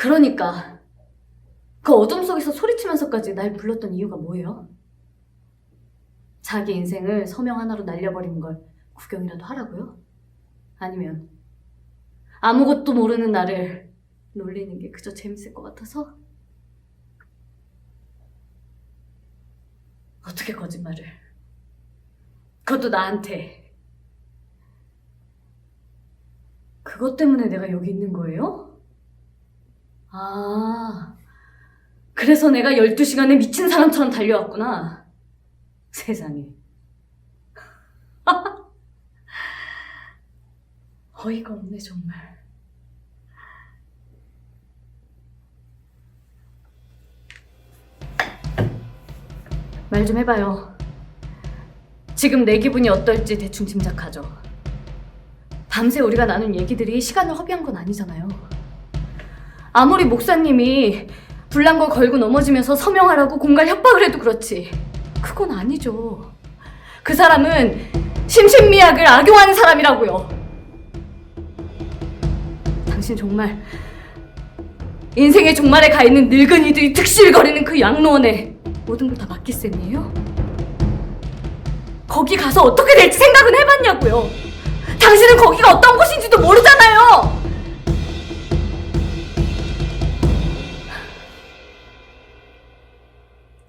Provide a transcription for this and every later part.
그러니까 그 어둠 속에서 소리치면서까지 날 불렀던 이유가 뭐예요? 자기 인생을 서명 하나로 날려버리는 걸 구경이라도 하라고요? 아니면 아무것도 모르는 나를 놀리는 게 그저 재밌을 것 같아서? 어떻게 거짓말을? 그것도 나한테. 그것 때문에 내가 여기 있는 거예요? 아, 그래서 내가 12시간에 미친 사람처럼 달려왔구나. 세상에. 어이가 없네, 정말. 말 좀 해봐요. 지금 내 기분이 어떨지 대충 짐작하죠. 밤새 우리가 나눈 얘기들이 시간을 허비한 건 아니잖아요. 아무리 목사님이 불난 걸 걸고 넘어지면서 서명하라고 공갈 협박을 해도 그렇지. 그건 아니죠. 그 사람은 심신미약을 악용하는 사람이라고요. 당신 정말 인생의 종말에 가 있는 늙은이들이 득실거리는 그 양로원에 모든 걸 다 맡길 셈이에요? 거기 가서 어떻게 될지 생각은 해봤냐고요. 당신은 거기가 어떤 곳인지도 모르잖아요.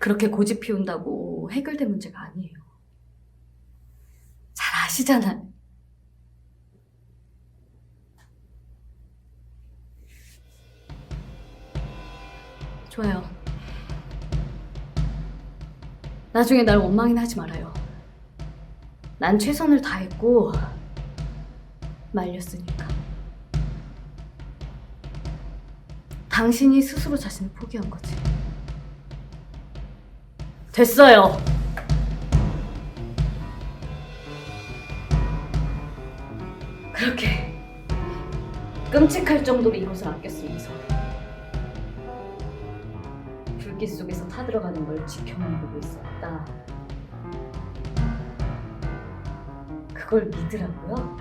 그렇게 고집 피운다고 해결된 문제가 아니에요. 잘 아시잖아요. 좋아요. 나중에 날 원망이나 하지 말아요. 난 최선을 다했고 말렸으니까. 당신이 스스로 자신을 포기한 거지. 됐어요. 그렇게 끔찍할 정도로 이곳을 아꼈으면서 불길 속에서 타들어가는 걸 지켜만 보고 있었다. 그걸 믿으라고요?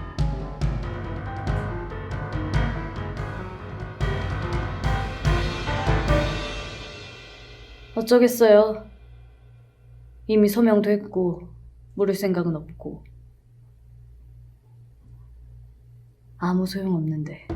어쩌겠어요. 이미 소명도 했고 모를 생각은 없고. 아무 소용 없는데